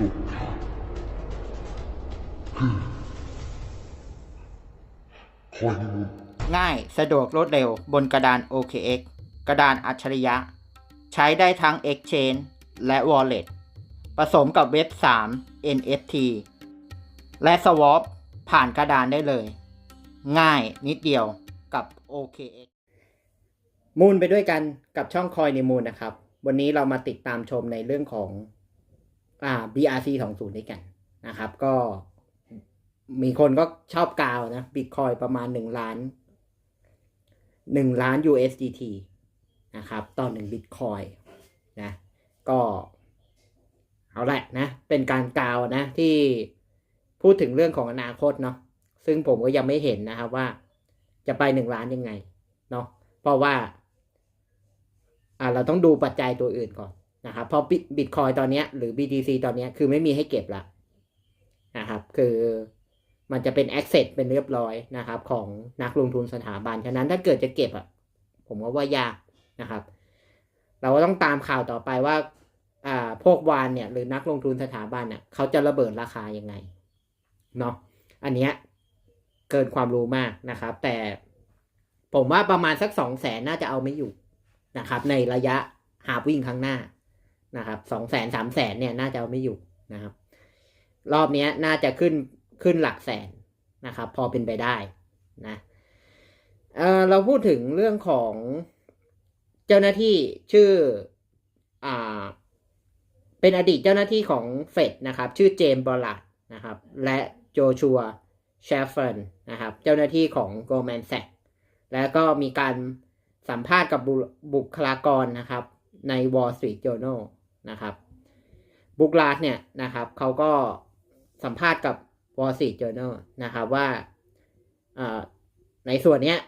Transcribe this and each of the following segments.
สุดคือคอยมูง่ายสะดวกรวดเร็วบนกระดาน OKX กระดานอัจฉริยะ ใช้ได้ทั้ง Exchange และ Wallet ผสมกับเว็บ 3 NFT และ Swap ผ่านกระดานได้เลย ง่ายนิดเดียวกับ OKX มูลไปด้วยกันกับช่องคอยในมูลนะครับ วันนี้เรามาติดตามชมในเรื่องของ อ่า BRC 20ด้วยกันนะครับ ก็มีคนก็ชอบกาวนะบิตคอยประมาณ1ล้าน1ล้าน USDT นะครับต่อ1บิตคอยนะก็ เอาแหละนะ เป็นการกล่าวนะที่พูดถึงเรื่องของอนาคตเนาะซึ่งผมก็ยังไม่เห็นนะครับว่าจะไปหนึ่งล้านยังไงเนาะเพราะว่า อ่าเราต้องดูปัจจัยตัวอื่นก่อน นะครับเพราะบิตคอยตอนนี้หรือ BTC ตอนนี้คือไม่มีให้เก็บละนะครับคือมันจะเป็น access เป็นเรียบร้อยนะครับ ของนักลงทุนสถาบัน ฉะนั้นถ้าเกิดจะเก็บอะผมก็ว่ายากนะครับ เราก็ต้องตามข่าวต่อไปว่าอ่าพวกวานเนี่ยหรือนักลงทุนสถาบันเนี่ยเขาจะระเบิดราคายังไงเนาะอันเนี้ยเกินความรู้มากนะครับ แต่ผมว่าประมาณสักสองแสนน่าจะเอาไม่อยู่นะครับ ในระยะหาวิ่งข้างหน้า นะครับสองแสนสามแสนเนี่ยน่าจะเอาไม่อยู่นะครับ รอบนี้น่าจะขึ้นขึ้นหลักแสนนะครับ พอเป็นไปได้นะเออเราพูดถึงเรื่องของเจ้าหน้าที่ชื่ออ่าเป็นอดีตเจ้าหน้าที่ของเฟดนะครับ ชื่อเจมส์บอลลัดนะครับ และโจชัวเชฟเฟนนะครับ เจ้าหน้าที่ของ Goldman Sachs แล้วก็มีการสัมภาษณ์กับบุบุคลากรนะครับ ใน Wall Street Journal นะครับบุคลาสเนี่ยนะครับเขาก็สัมภาษณ์กับ Wall Street Journal นะครับว่าในส่วนเนี้ย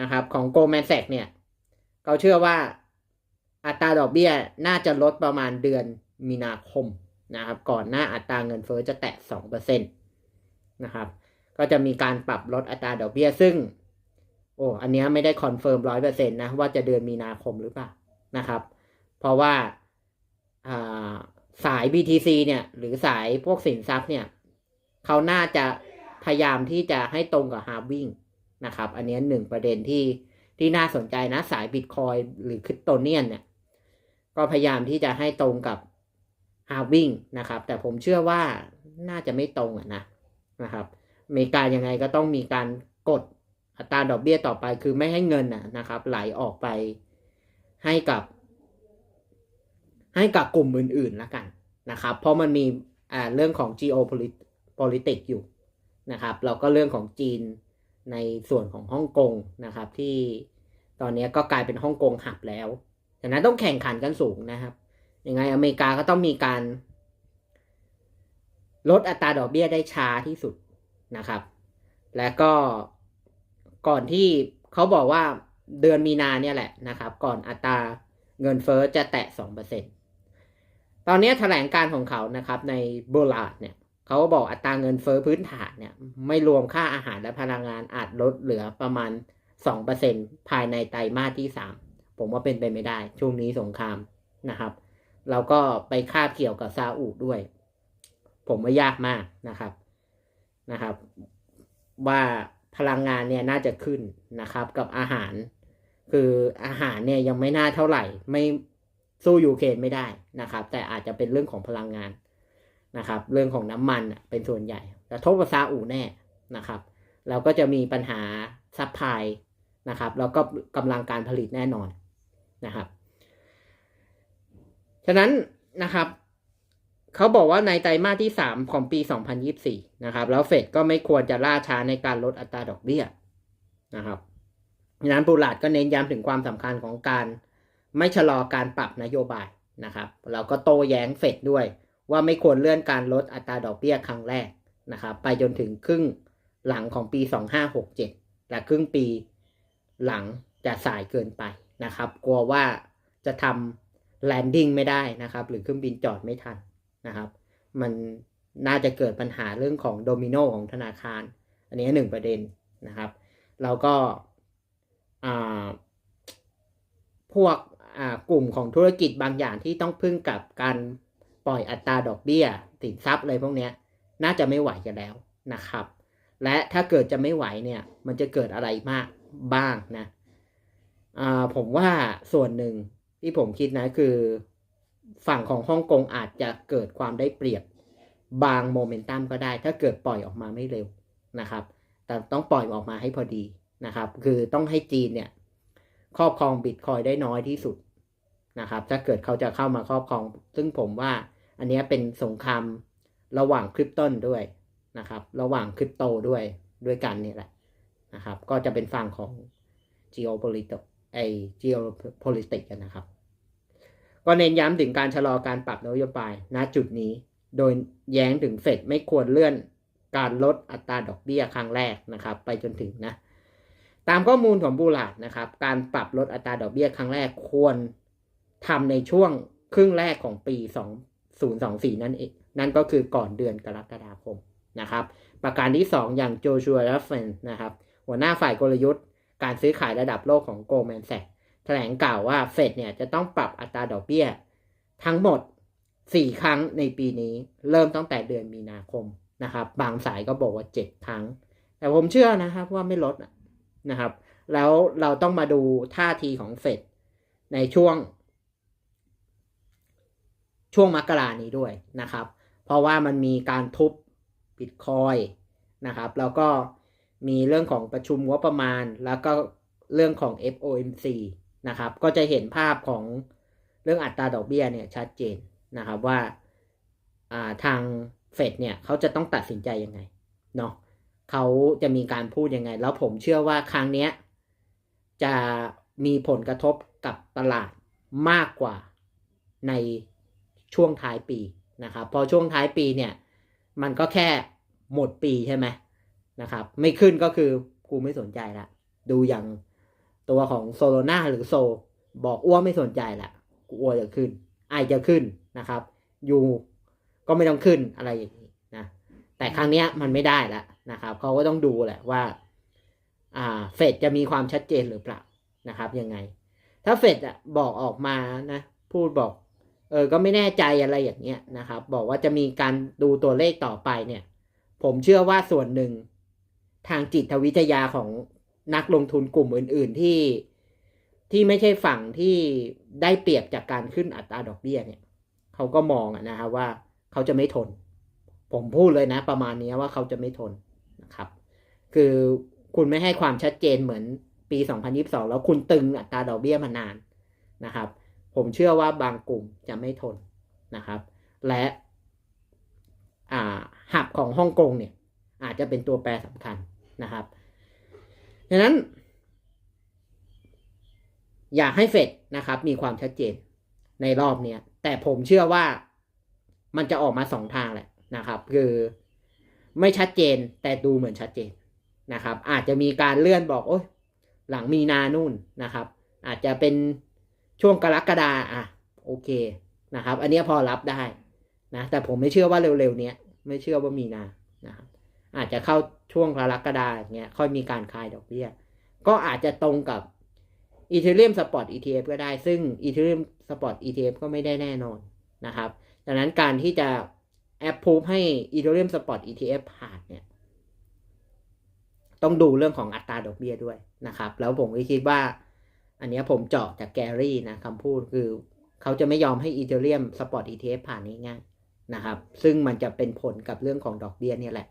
นะครับของ Goldman Sachs เนี่ยเขาเชื่อว่าอัตราดอกเบี้ยน่าจะลดประมาณเดือนมีนาคมนะครับ ก่อนหน้าอัตราเงินเฟ้อจะแตะสองเปอร์เซ็นตนะครับ ก็จะมีการปรับลดอัตราดอกเบี้ยซึ่ง โอ้อันนี้ไม่ได้คอนเฟิร์มร้อยเปอร์เซ็นต์นะว่าจะเดือนมีนาคมหรือเปล่านะครับ เพราะว่า สาย BTC เนี่ย หรือสายพวกสินทรัพย์เนี่ยเขาน่าจะพยายามที่จะให้ตรงกับฮาร์วิ่งนะครับ อันนี้หนึ่งประเด็นที่ที่น่าสนใจนะ สายบิตคอยหรือคริปโตเนียนเนี่ย ก็พยายามที่จะให้ตรงกับฮาร์วิ่งนะครับ แต่ผมเชื่อว่าน่าจะไม่ตรงอะนะนะครับอเมริกายังไงก็ต้องมีการกดอัตราดอกเบี้ยต่อไป คือไม่ให้เงินนะครับ ไหลออกไปให้กับ ให้กับกลุ่มอื่นๆแล้วกันนะครับ เพราะมันมีเรื่องของ geopolitics อยู่นะครับแล้วก็เรื่องของจีนในส่วนของฮ่องกงนะครับ ที่ตอนนี้ก็กลายเป็นฮ่องกงหับแล้วดังนั้นต้องแข่งขันกันสูงนะครับยังไงอเมริกาก็ต้องมีการ ลดอัตราดอกเบี้ยได้ช้าที่สุดนะครับ และก็ก่อนที่เขาบอกว่าเดือนมีนาเนี่ยแหละนะครับ ก่อนอัตราเงินเฟอ้อจะแตะสองเปอร์เซ็นต ตอนนี้แถลงการของเขานะครับในโบลาดเนี่ยเขาบอกอัตราเงินเฟอ้อพื้นฐานเนี่ยไม่รวมค่าอาหารและพลังงานอาจลดเหลือประมาณสองเปอร์เซ็นภายในไตรมาสที่สามผมว่าเป็นไปไม่ได้ ช่วงนี้สงครามนะครับ เราก็ไปคาบเกี่ยวกับซาอุด้วย ผมว่ายากมากนะครับนะครับ ว่าพลังงานเนี่ยน่าจะขึ้นนะครับกับอาหาร คืออาหารเนี่ยยังไม่น่าเท่าไหร่ไม่ สู้ยูเครนไม่ได้นะครับ แต่อาจจะเป็นเรื่องของพลังงานนะครับ เรื่องของน้ำมันเป็นส่วนใหญ่แต่ทบกับซาอุแน่นะครับ เราก็จะมีปัญหาซัพพลายนะครับ แล้วก็กำลังการผลิตแน่นอนนะครับ ฉะนั้นนะครับเขาบอกว่าในไตรมาสที่สามของปี 2024 นะครับ แล้วเฟดก็ไม่ควรจะล่าช้าในการลดอัตราดอกเบี้ยนะครับฉะนั้นปูลาดก็เน้นย้ำถึงความสำคัญของการ ไม่ชะลอการปรับนโยบายนะครับ เราก็โต้แย้งเฟดด้วย ว่าไม่ควรเลื่อนการลดอัตราดอกเบี้ยครั้งแรกนะครับไปจนถึงครึ่งหลังของปี 2567และครึ่งปีหลังจะสายเกินไปนะครับ กลัวว่าจะทำแลนดิ้งไม่ได้นะครับ หรือเครื่องบินจอดไม่ทันนะครับ มันน่าจะเกิดปัญหาเรื่องของโดมิโนของธนาคาร อันนี้หนึ่งประเด็นนะครับเราก็พวก กลุ่มของธุรกิจบางอย่างที่ต้องพึ่งกับการปล่อยอัตราดอกเบี้ยสินทรัพย์อะไรพวกนี้น่าจะไม่ไหวกันแล้วนะครับ และถ้าเกิดจะไม่ไหวเนี่ย มันจะเกิดอะไรมากบ้างนะผมว่าส่วนหนึ่งที่ผมคิดนะคือฝั่งของฮ่องกงอาจจะเกิดความได้เปรียบบางโมเมนตัมก็ได้ ถ้าเกิดปล่อยออกมาไม่เร็วนะครับ แต่ต้องปล่อยออกมาให้พอดีนะครับ คือต้องให้จีนเนี่ยครอบครองบิตคอยได้น้อยที่สุด นะครับ ถ้าเกิดเขาจะเข้ามาครอบครอง ซึ่งผมว่าอันนี้เป็นสงครามระหว่างคริปโตด้วยนะครับ ระหว่างคริปโตด้วยด้วยกันนี่แหละนะครับ ก็จะเป็นฝั่งของ geopolitics ไอ geopolitics กันนะครับ ก็เน้นย้ำถึงการชะลอการปรับนโยบายณจุดนี้ โดยแย้งถึงเฟดไม่ควรเลื่อนการลดอัตราดอกเบี้ยครั้งแรกนะครับ ไปจนถึงนะ ตามข้อมูลของบูลาดนะครับ การปรับลดอัตราดอกเบี้ยครั้งแรกควร ทำในช่วงครึ่งแรกของปี 2024 นั่นเองนั่นก็คือก่อนเดือนกรกฎาคมนะครับ ประการที่ 2 อย่างโจชัวรัฟเฟนนะครับ หัวหน้าฝ่ายกลยุทธ์ การซื้อขายระดับโลกของโกลแมนแซกแถลงกล่าวว่าเฟดเนี่ยจะต้องปรับอัตราดอกเบี้ย ทั้งหมด 4 ครั้งในปีนี้ เริ่มตั้งแต่เดือนมีนาคมนะครับ บางสายก็บอกว่า 7 ครั้ง แต่ผมเชื่อนะครับว่าไม่ลดนะครับ แล้วเราต้องมาดูท่าทีของเฟดในช่วง ช่วงมกรานี้ด้วยนะครับ เพราะว่ามันมีการทุบบิตคอยนะครับ แล้วก็มีเรื่องของประชุมงบประมาณ แล้วก็เรื่องของ FOMC นะครับ ก็จะเห็นภาพของเรื่องอัตราดอกเบี้ยเนี่ยชัดเจนนะครับว่าทางเฟดเนี่ยเขาจะต้องตัดสินใจยังไงเนาะเขาจะมีการพูดยังไง แล้วผมเชื่อว่าครั้งเนี้ยจะมีผลกระทบกับตลาดมากกว่าใน ช่วงท้ายปีนะครับพอช่วงท้ายปีเนี่ยมันก็แค่หมดปีใช่ไหมนะครับไม่ขึ้นก็คือกูไม่สนใจละดูอย่างตัวของโซโลนาหรือโซ บอกอ้วไม่สนใจละกูอ้วจะขึ้นไอจะขึ้นนะครับยูก็ไม่ต้องขึ้นอะไรอย่างนี้นะแต่ครั้งนี้มันไม่ได้แล้วนะครับเขาก็ต้องดูแหละว่าอ่าเฟดจะมีความชัดเจนหรือเปล่านะครับยังไง ถ้าเฟดอะบอกออกมานะพูดบอก เออก็ไม่แน่ใจอะไรอย่างเงี้ยนะครับ บอกว่าจะมีการดูตัวเลขต่อไปเนี่ย ผมเชื่อว่าส่วนหนึ่งทางจิตวิทยาของนักลงทุนกลุ่มอื่น ๆที่ที่ไม่ใช่ฝั่งที่ได้เปรียบจากการขึ้นอัตราดอกเบี้ยเนี่ยเขาก็มองนะครับว่าเขาจะไม่ทน ผมพูดเลยนะ ประมาณนี้ว่าเขาจะไม่ทนนะครับ คือคุณไม่ให้ความชัดเจนเหมือนปี 2022 แล้วคุณตึงอัตราดอกเบี้ยมานานนะครับ ผมเชื่อว่าบางกลุ่มจะไม่ทนนะครับ และหับของฮ่องกงเนี่ยอาจจะเป็นตัวแปรสำคัญนะครับดังนั้น อยากให้เฟดนะครับ มีความชัดเจนในรอบเนี้ยแต่ผมเชื่อว่ามันจะออกมาสองทางแหละนะครับ คือไม่ชัดเจนแต่ดูเหมือนชัดเจนนะครับ อาจจะมีการเลื่อนบอกโอ้ยหลังมีนานู่นนะครับ อาจจะเป็น ช่วงกรกฎาอะโอเคนะครับ อันนี้พอรับได้นะแต่ผมไม่เชื่อว่าเร็วๆเนี้ยไม่เชื่อว่ามีนานะครับอาจจะเข้าช่วงกรกฎาอย่างเงี้ยค่อยมีการคลายดอกเบี้ย ก็อาจจะตรงกับอีเทเรียมสปอร์ต ETF ก็ได้ ซึ่งอีเทเรียมสปอร์ต ETF ก็ไม่ได้แน่นอนนะครับดังนั้นการที่จะแอปพูฟให้ Ethereum Spot ETF ผ่านเนี่ย ต้องดูเรื่องของอัตราดอกเบี้ยด้วยนะครับ แล้วผมก็คิดว่า อันนี้ผมเจาะจากแกรี่นะคำพูดคือเขาจะไม่ยอมให้ Ethereum Spot ETF ผ่านง่ายๆนะครับ ซึ่งมันจะเป็นผลกับเรื่องของดอกเบี้ยเนี่ยแหละ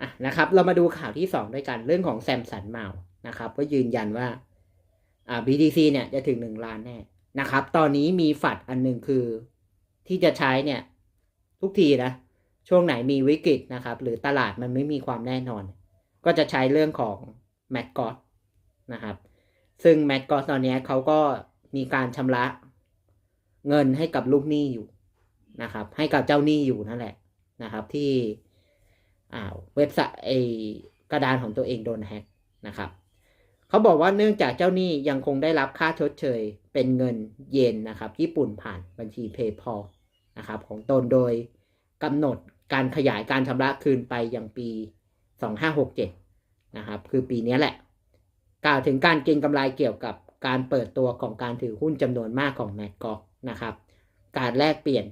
อะนะครับ เรามาดูข่าวที่ 2 ด้วยกันเรื่องของแซมสันเมานะครับ ก็ยืนยันว่าอ่า BTC เนี่ยจะถึง 1 ล้านแน่นะครับ ตอนนี้มีฝัดอันหนึ่งคือที่จะใช้เนี่ย ทุกทีนะ ช่วงไหนมีวิกฤตนะครับ หรือตลาดมันไม่มีความแน่นอน ก็จะใช้เรื่องของแมตกอสนะครับ ซึ่งแมตกอสตอนนี้เขาก็มีการชำระเงินให้กับลูกหนี้อยู่นะครับ ให้กับเจ้าหนี้อยู่นั่นแหละนะครับ ที่อ่าเว็บไซต์กระดานของตัวเองโดนแฮ็กนะครับเขาบอกว่าเนื่องจากเจ้าหนี้ยังคงได้รับค่าชดเชย เป็นเงินเยนนะครับ ญี่ปุ่นผ่านบัญชี PayPal นะครับ ของตนโดยกำหนดการขยายการชำระคืนไปอย่างปี 2567 นะครับ คือปีนี้แหละ กล่าวถึงการเก็งกำไรเกี่ยวกับการเปิดตัวของการถือหุ้นจำนวนมากของแมกกอกนะครับ การแลกเปลี่ยน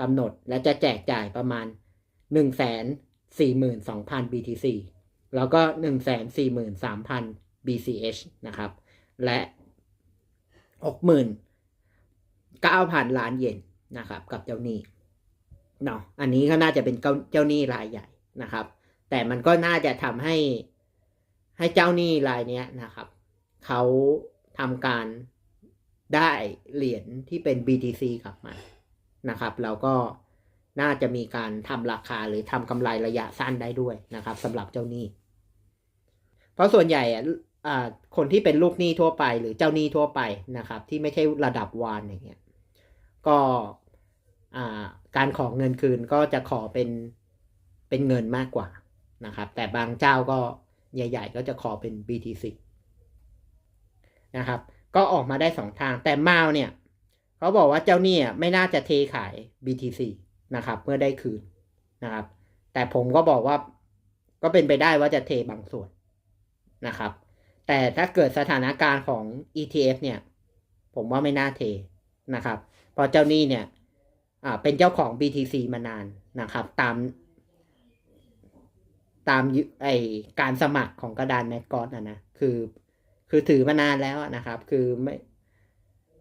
กำหนดและจะแจกจ่ายประมาณ 1 4 2 0 0 0 BTC แล้วก็ 1 4 3 0 0 0 BCH นะครับ และ 69,000 ล้านเยนนะครับ กับเจ้าหนี้เนาะอันนี้ก็น่าจะเป็นเจ้าหนี้รายใหญ่นะครับ แต่มันก็น่าจะทำให้ ให้เจ้าหนี้รายนี้นะครับ เขาทำการได้เหรียญที่เป็น BTC กลับมานะครับ แล้วก็น่าจะมีการทำราคาหรือทำกำไรระยะสั้นได้ด้วยนะครับสำหรับเจ้าหนี้ เพราะส่วนใหญ่คนที่เป็นลูกหนี้ทั่วไป หรือเจ้าหนี้ทั่วไปนะครับ ที่ไม่ใช่ระดับวานอย่างเงี้ยก็การขอเงินคืนก็จะขอเป็นเป็นเงินมากกว่านะครับ แต่บางเจ้าก็ ใหญ่ ๆ ก็จะขอเป็น BTC นะครับ ก็ออกมาได้สองทางแต่มาวเนี่ยเขาบอกว่าเจ้าหนี้ไม่น่าจะเทขาย BTC นะครับ เมื่อได้คืนนะครับ แต่ผมก็บอกว่าก็เป็นไปได้ว่าจะเทบางส่วนนะครับ แต่ถ้าเกิดสถานการณ์ของ ETF เนี่ย ผมว่าไม่น่าเทนะครับเพราะเจ้าหนี้เนี่ยเป็นเจ้าของ BTC มานานนะครับ ตาม ตามไอการสมัครของกระดานแมกกอสนะนะคือคือถือมานานแล้วนะครับ คือไม่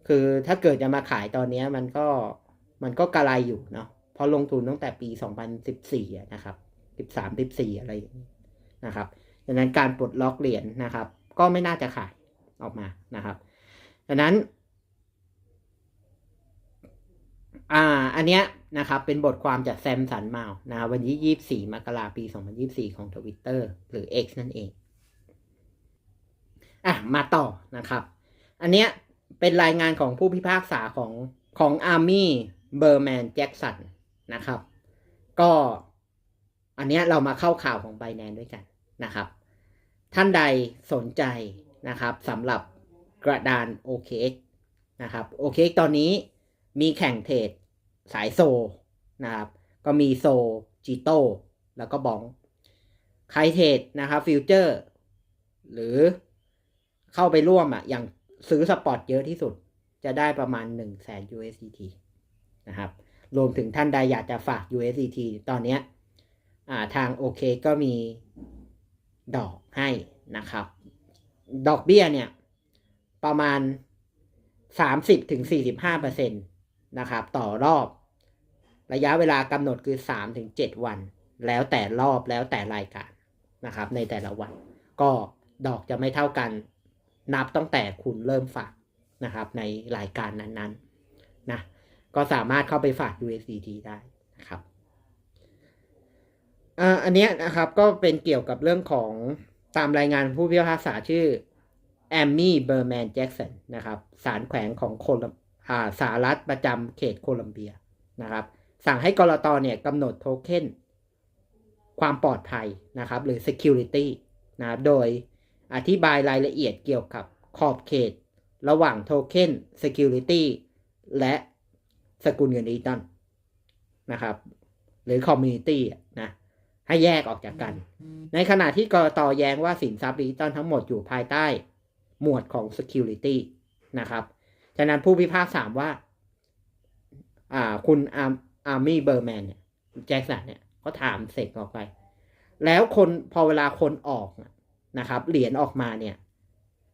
คือถ้าเกิดจะมาขายตอนนี้มันก็มันก็กระไรอยู่เนาะเพราะลงทุนตั้งแต่ปี 2014 นะครับ 13 14 อะไรอย่างนี้นะครับดังนั้นการปลดล็อกเหรียญนะครับ ก็ไม่น่าจะขายออกมานะครับดังนั้น อ่า อันเนี้ย นะครับเป็นบทความจากแซมสันมาลนะวันที่ 24 มกราปี 2024 ของ Twitter หรือ X นั่นเอง อะ มาต่อนะครับ อันเนี้ยเป็นรายงานของผู้พิพากษาของของอาร์มี่เบอร์แมนแจ็กสันนะครับ ก็อันเนี้ยเรามาเข้าข่าวของไบแนนด้วยกันนะครับ ท่านใดสนใจนะครับสำหรับกระดาน OKX นะครับ OKX ตอนนี้มีแข่งเทรด สายโซนะครับ ก็มีโซจิโต้แล้วก็บองใครเทรดนะครับฟิวเจอร์ หรือเข้าไปร่วมอะ อย่างซื้อสปอตเยอะที่สุด จะได้ประมาณ 1 0 0 0 0แสน USDT นะครับ รวมถึงท่านใดอยากจะฝาก USDT ตอนนี้ทางโอเคก็มีดอกให้นะครับ ดอกเบี้ยเนี่ย ประมาณ 30-45%นะครับ ต่อรอบ ระยะเวลากำหนดคือ 3-7 วัน แล้วแต่รอบแล้วแต่รายการนะครับ ในแต่ละวัน ก็ดอกจะไม่เท่ากัน นับตั้งแต่คุณเริ่มฝากนะครับ ในรายการนั้นๆนะก็สามารถเข้าไปฝาก USDT ได้นะครับอันนี้นะครับก็เป็นเกี่ยวกับเรื่องของตามรายงานผู้พิพากษาชื่อแอมมี่เบอร์แมนแจ็กสันนะครับศาลแขวงของโคลัมสหรัฐประจำเขตโคลัมเบียนะครับ สั่งให้กรตเนี่ยกำหนดโทเค็นความปลอดภัยนะครับหรือ security นะครับโดยอธิบายรายละเอียดเกี่ยวกับขอบเขต ระหว่างโทเค็น security และสกุลเงินดิจิตอลนะครับ หรือ community นะให้แยกออกจากกัน ในขณะที่กรตแย้งว่าสินทรัพย์ดิจิตอลทั้งหมดอยู่ภายใต้หมวดของ security นะครับ ฉะนั้นผู้พิพากษาว่า อ่า คุณอาร์ อาร์มี่เบอร์แมนเนี่ยแจ็คสันเนี่ยเขาถามเสกออกไป แล้วคนพอเวลาคนออกนะครับ เหรียญออกมาเนี่ย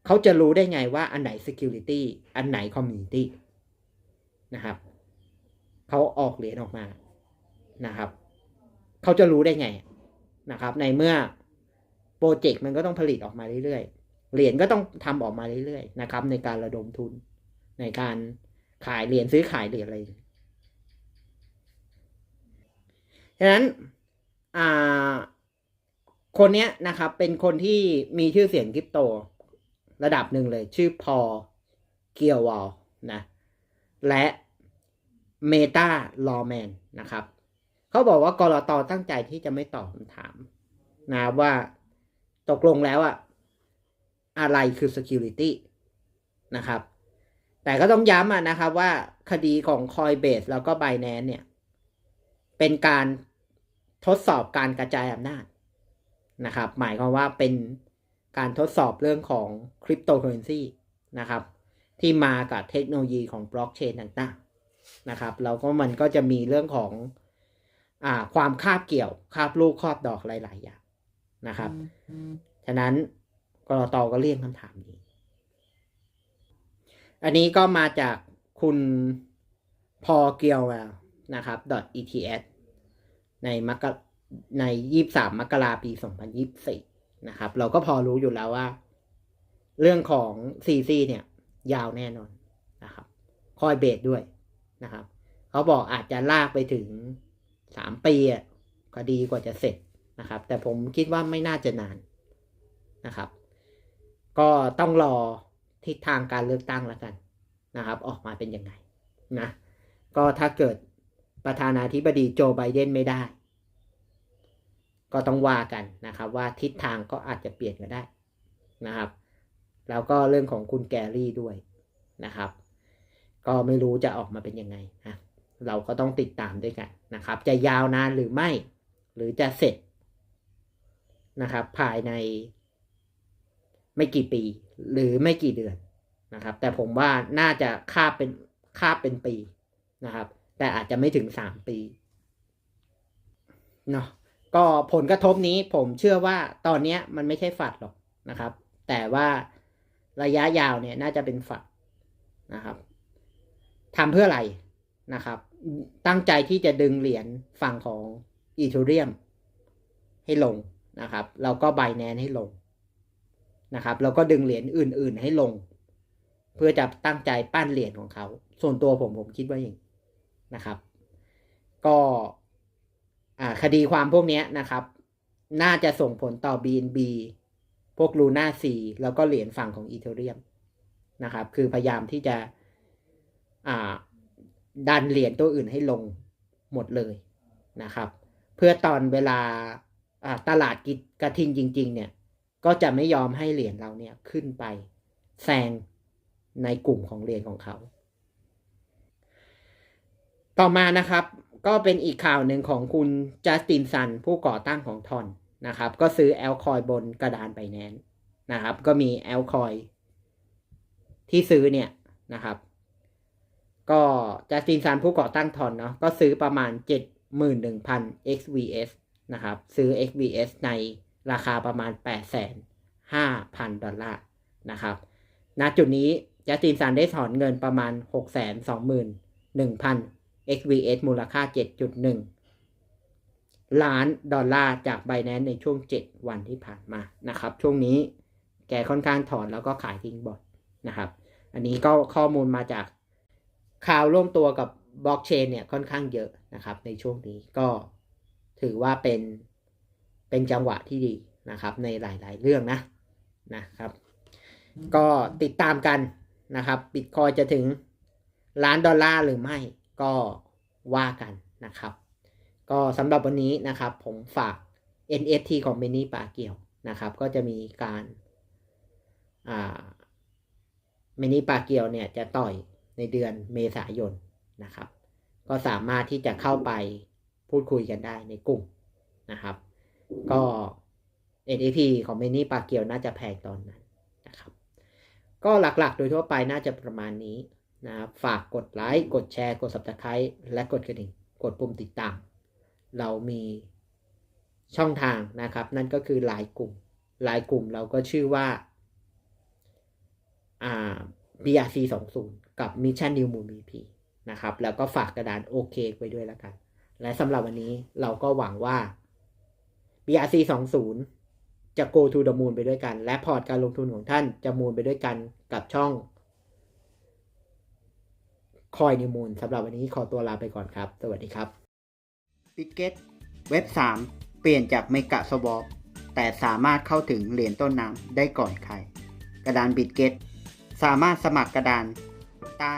เขาจะรู้ได้ไงว่าอันไหน security อันไหน community นะครับเขาออกเหรียญออกมานะครับเขาจะรู้ได้ไงนะครับ ในเมื่อโปรเจกต์มันก็ต้องผลิตออกมาเรื่อยๆ เหรียญก็ต้องทำออกมาเรื่อยๆนะครับ ในการระดมทุนในการขายเหรียญซื้อขายเหรียญอะไร ฉะนั้นคนเนี้ยนะครับเป็นคนที่มีชื่อเสียงคริปโตระดับหนึ่งเลย ชื่อพอเกียววอลนะและเมตาลอแมนนะครับเขาบอกว่ากรอตตั้งใจที่จะไม่ตอบคำถามนะว่าตกลงแล้วอะอะไรคือ security นะครับ แต่ก็ต้องย้ำนะครับว่าคดีของ Coinbase แล้วก็ Binance เนี่ย เป็นการทดสอบการกระจายอำนาจนะครับ หมายความว่าเป็นการทดสอบเรื่องของคริปโตเคอเรนซีนะครับ ที่มากับเทคโนโลยีของบล็อกเชนต่างๆนะครับแล้วก็มันก็จะมีเรื่องของอ่าความคาบเกี่ยวคาบลูกครอบดอกหลาย ๆ อย่างนะครับฉะนั้นกรตก็เลี่ยงคำถามนี้ อันนี้ก็มาจากคุณพอเกียว นะครับ .ets ในมกในยี่สามมกราปีสองพันยี่สี่นะครับ เราก็พอรู้อยู่แล้วว่า เรื่องของซีซีเนี่ย ยาวแน่นอนนะครับ คอยเบรดด้วยนะครับ เขาบอกอาจจะลากไปถึงสามปีอะก็ดีกว่าจะเสร็จนะครับ แต่ผมคิดว่าไม่น่าจะนานนะครับ ก็ต้องรอทิศทางการเลือกตั้งแล้วกันนะครับ ออกมาเป็นยังไงนะ ก็ถ้าเกิด ประธานาธิบดีโจไบเดนไม่ได้ ก็ต้องว่ากันนะครับ ว่าทิศทางก็อาจจะเปลี่ยนก็ได้นะครับ แล้วก็เรื่องของคุณแกรี่ด้วยนะครับ ก็ไม่รู้จะออกมาเป็นยังไงนะเราก็ต้องติดตามด้วยกันนะครับ จะยาวนานหรือไม่ หรือจะเสร็จนะครับ ภายในไม่กี่ปีหรือไม่กี่เดือนนะครับ แต่ผมว่าน่าจะคาบเป็นคาบเป็นปีนะครับ แต่อาจจะไม่ถึงสามปีเนาะก็ผลกระทบนี้ผมเชื่อว่าตอนนี้มันไม่ใช่ฝัดหรอกนะครับ แต่ว่าระยะยาวเนี่ยน่าจะเป็นฝัดนะครับทำเพื่ออะไรนะครับ ตั้งใจที่จะดึงเหรียญฝั่งของอีเทเรียมให้ลงนะครับแล้วก็ไบแนนให้ลงนะครับแล้วก็ดึงเหรียญอื่น ๆ ให้ลง เพื่อจะตั้งใจปั้นเหรียญของเขา ส่วนตัวผมผมคิดว่าอย่าง นะครับ ก็คดีความพวกนี้นะครับ น่าจะส่งผลต่อ BNB พวกลูน่าซีแล้วก็เหรียญฝั่งของอีเทเรียมนะครับ คือพยายามที่จะดันเหรียญตัวอื่นให้ลงหมดเลยนะครับ เพื่อตอนเวลาตลาดกระทิงจริง ๆ เนี่ย ก็จะไม่ยอมให้เหรียญเราเนี่ยขึ้นไปแซงในกลุ่มของเหรียญของเขา ต่อมานะครับ ก็เป็นอีกข่าวหนึ่งของคุณจัสตินซัน ผู้ก่อตั้งของทอนนะครับ ก็ซื้อแอลคอยบนกระดานไบแนนนะครับ ก็มีแอลคอยที่ซื้อเนี่ยนะครับ ก็จัสตินซันผู้ก่อตั้งทอนเนาะก็ซื้อประมาณ 71,000 XVS นะครับ ซื้อ XVS ในราคาประมาณ 8,500,000 ดอลลาร์นะครับณจุดนี้จัสตินซันได้ถอนเงินประมาณ 621,000 XVS มูลค่า 7.1 ล้านดอลลาร์จากไบแนนในช่วง 7 วันที่ผ่านมานะครับ ช่วงนี้แกค่อนข้างถอนแล้วก็ขายทิ้งบอดนะครับ อันนี้ก็ข้อมูลมาจากข่าวร่วมตัวกับบล็อกเชนเนี่ยค่อนข้างเยอะนะครับในช่วงนี้ก็ถือว่าเป็นเป็นจังหวะที่ดีนะครับ ในหลายๆเรื่องนะนะครับ ก็ติดตามกันนะครับบิตคอยจะถึงล้านดอลลาร์หรือไม่ ก็ว่ากันนะครับ ก็สำหรับวันนี้นะครับผมฝาก NFT ของเมนี่ปาเกียวนะครับ ก็จะมีการเมนี่ปาเกียวเนี่ยจะต่อยในเดือนเมษายนนะครับ ก็สามารถที่จะเข้าไปพูดคุยกันได้ในกลุ่มนะครับ ก็ NFT ของเมนี่ปาเกียวน่าจะแพงตอนนั้นนะครับ ก็หลักๆ โดยทั่วไปน่าจะประมาณนี้ นะครับฝากกดไลค์ กดแชร์ กด subscribe และกดกระดิ่ง กดปุ่มติดตาม เรามีช่องทางนะครับ นั่นก็คือไลน์กลุ่มไลน์กลุ่มเราก็ชื่อว่าอ่า BRC 20กับ Mission New Moon BP นะครับ แล้วก็ฝากกระดานโอเคไปด้วยแล้วกัน และสำหรับวันนี้เราก็หวังว่า BRC 20จะ go to the moon ไปด้วยกัน และพอร์ตการลงทุนของท่านจะมูนไปด้วยกันกับช่อง คอยนิวมูลสำหรับวันนี้ขอตัวลาไปก่อนครับ สวัสดีครับปิเก็ตเว็บ 3 เปลี่ยนจากเมกะสวอปแต่สามารถเข้าถึงเหรียญต้นน้ำได้ก่อนใคร กระดานบิตเก็ตสามารถสมัครกระดานใต้